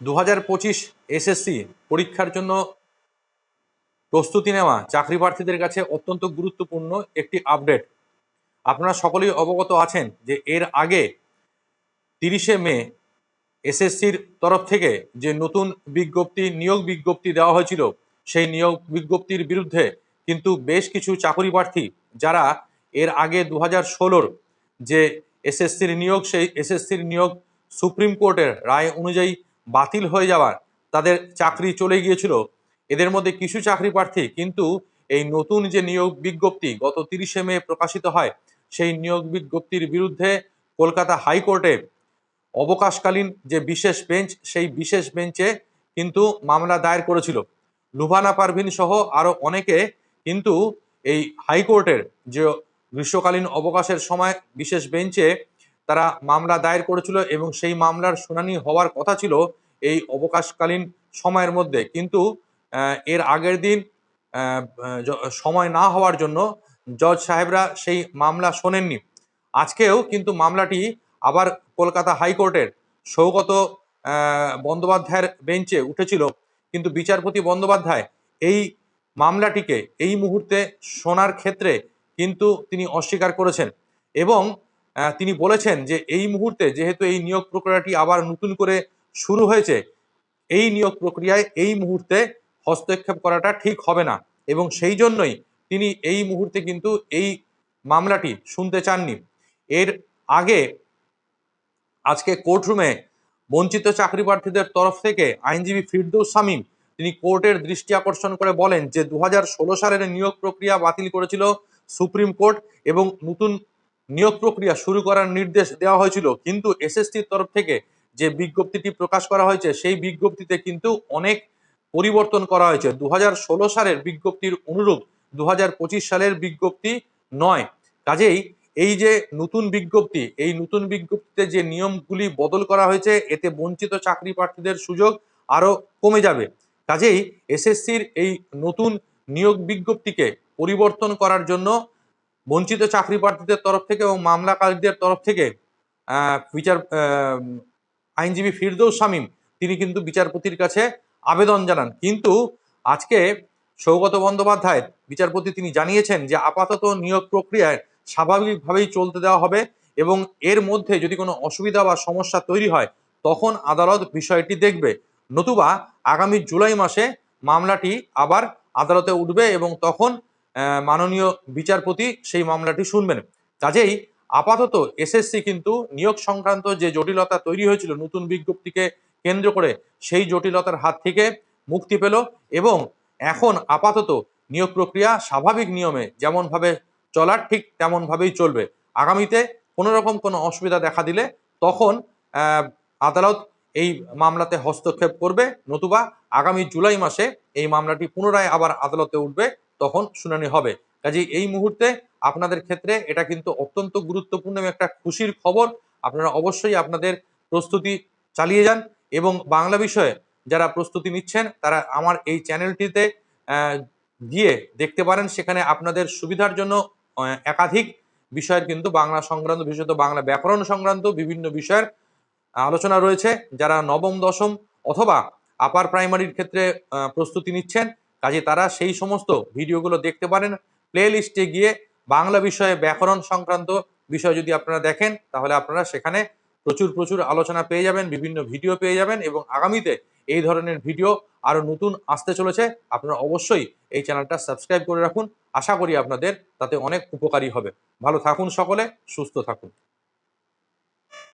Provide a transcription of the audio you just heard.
দু হাজার পঁচিশ এসএসসি পরীক্ষার জন্য প্রস্তুতি নেওয়া চাকরি প্রার্থীদের কাছে অত্যন্ত গুরুত্বপূর্ণ একটি আপডেট। আপনারা সকলেই অবগত আছেন যে এর আগে তিরিশে মে এসএসসির তরফ থেকে যে নতুন বিজ্ঞপ্তি, নিয়োগ বিজ্ঞপ্তি দেওয়া হয়েছিল, সেই নিয়োগ বিজ্ঞপ্তির বিরুদ্ধে কিন্তু বেশ কিছু চাকরি প্রার্থী যারা এর আগে দু হাজার ষোলোর যে এসএসসির নিয়োগ, সেই এসএসসির নিয়োগ সুপ্রিম কোর্টের রায় অনুযায়ী বাতিল হয়ে যাওয়ার তাদের চাকরি চলে গিয়েছিল। এদের মধ্যে কিছু চাকরি প্রার্থী কিন্তু এই নতুন যে নিয়োগ বিজ্ঞপ্তি গত তিরিশে মে প্রকাশিত হয়, সেই নিয়োগ বিজ্ঞপ্তির বিরুদ্ধে কলকাতা হাইকোর্টে অবকাশকালীন যে বিশেষ বেঞ্চ, সেই বিশেষ বেঞ্চে কিন্তু মামলা দায়ের করেছিল। লুভানা পারভিন সহ আরও অনেকে কিন্তু এই হাইকোর্টের যে গ্রীষ্মকালীন অবকাশের সময় বিশেষ বেঞ্চে তারা মামলা দায়ের করেছিল এবং সেই মামলার শুনানি হওয়ার কথা ছিল এই অবকাশকালীন সময়ের মধ্যে। কিন্তু এর আগের দিন সময় না হওয়ার জন্য জজ সাহেবরা সেই মামলা শোনেননি। আজকেও কিন্তু মামলাটি আবার কলকাতা হাইকোর্টের সৌগত বন্দ্যোপাধ্যায়ের বেঞ্চে উঠেছিল। কিন্তু বিচারপতি বন্দ্যোপাধ্যায় এই মামলাটিকে এই মুহূর্তে শোনার ক্ষেত্রে কিন্তু তিনি অস্বীকার করেছেন এবং তিনি বলেছেন যে এই মুহূর্তে যেহেতু এই নিয়োগ প্রক্রিয়াটি আবার নতুন করে শুরু হয়েছে, এই নিয়োগ প্রক্রিয়ায় এই মুহূর্তে হস্তক্ষেপ করাটা ঠিক হবে না এবং সেই জন্যই তিনি এই মুহূর্তে কিন্তু এই মামলাটি শুনতে চাননি। এর আগে আজকে কোর্টরুমে বঞ্চিত চাকরি প্রার্থীদের তরফ থেকে আইনজীবী ফিরদৌস শামীম তিনি কোর্টের দৃষ্টি আকর্ষণ করে বলেন যে দু হাজার ষোলো সালের নিয়োগ প্রক্রিয়া বাতিল করেছিল সুপ্রিম কোর্ট এবং নতুন নিয়োগ প্রক্রিয়া শুরু করার নির্দেশ দেওয়া হয়েছিল, কিন্তু এসএসসির তরফ থেকে যে বিজ্ঞপ্তিটি প্রকাশ করা হয়েছে, সেই বিজ্ঞপ্তিতে কিন্তু অনেক পরিবর্তন করা হয়েছে। দু হাজার ষোলো সালের বিজ্ঞপ্তির অনুরূপ দু হাজার পঁচিশ সালের বিজ্ঞপ্তি নয়। কাজেই এই যে নতুন বিজ্ঞপ্তি, এই নতুন বিজ্ঞপ্তিতে যে নিয়মগুলি বদল করা হয়েছে, এতে বঞ্চিত চাকরি প্রার্থীদের সুযোগ আরও কমে যাবে। কাজেই এসএসসির এই নতুন নিয়োগ বিজ্ঞপ্তিকে পরিবর্তন করার জন্য বঞ্চিত চাকরি প্রার্থীদের তরফ থেকে এবং মামলাকারীদের তরফ থেকে বিচার আইনজীবী ফিরদৌস শামীম, তিনি কিন্তু বিচারপতির কাছে আবেদন জানান। কিন্তু আজকে সৌগত বন্দ্যোপাধ্যায় বিচারপতি তিনি জানিয়েছেন যে আপাতত নিয়োগ প্রক্রিয়ায় স্বাভাবিকভাবেই চলতে দেওয়া হবে এবং এর মধ্যে যদি কোনো অসুবিধা বা সমস্যা তৈরি হয়, তখন আদালত বিষয়টি দেখবে। নতুবা আগামী জুলাই মাসে মামলাটি আবার আদালতে উঠবে এবং তখন মাননীয় বিচারপতি সেই মামলাটি শুনবেন। কাজেই আপাতত এসএসসি কিন্তু নিয়োগ সংক্রান্ত যে জটিলতা তৈরি হয়েছিল নতুন বিজ্ঞপ্তিকে কেন্দ্র করে, সেই জটিলতার হাত থেকে মুক্তি পেল এবং এখন আপাতত নিয়োগ প্রক্রিয়া স্বাভাবিক নিয়মে যেমনভাবে চলার ঠিক তেমনভাবেই চলবে। আগামীতে কোনো রকম কোনো অসুবিধা দেখা দিলে তখন আদালত এই মামলাতে হস্তক্ষেপ করবে। নতুবা আগামী জুলাই মাসে এই মামলাটি পুনরায় আবার আদালতে উঠবে। তখন শুনানি হবে। কাজেই এই মুহূর্তে আপনাদের ক্ষেত্রে এটা কিন্তু অত্যন্ত গুরুত্বপূর্ণ এবং একটা খুশির খবর। আপনারা অবশ্যই আপনাদের প্রস্তুতি চালিয়ে যান এবং বাংলা বিষয়ে যারা প্রস্তুতি নিচ্ছেন, তারা আমার এই চ্যানেলটিতে গিয়ে দেখতে পারেন। সেখানে আপনাদের সুবিধার জন্য একাধিক বিষয়ের কিন্তু বাংলা সংক্রান্ত, বিশেষত বাংলা ব্যাকরণ সংক্রান্ত বিভিন্ন বিষয়ের আলোচনা রয়েছে। যারা নবম, দশম অথবা আপার প্রাইমারির ক্ষেত্রে প্রস্তুতি নিচ্ছেন কাজে তারা সেই সমস্ত ভিডিওগুলো দেখতে পারেন। প্লে লিস্টে গিয়ে বাংলা বিষয়ে ব্যাকরণ সংক্রান্ত বিষয় যদি আপনারা দেখেন, তাহলে আপনারা সেখানে প্রচুর প্রচুর আলোচনা পেয়ে যাবেন, বিভিন্ন ভিডিও পেয়ে যাবেন এবং আগামীতে এই ধরনের ভিডিও আরও নতুন আসতে চলেছে। আপনারা অবশ্যই এই চ্যানেলটা সাবস্ক্রাইব করে রাখুন। আশা করি আপনাদের তাতে অনেক উপকারী হবে। ভালো থাকুন সকলে, সুস্থ থাকুন।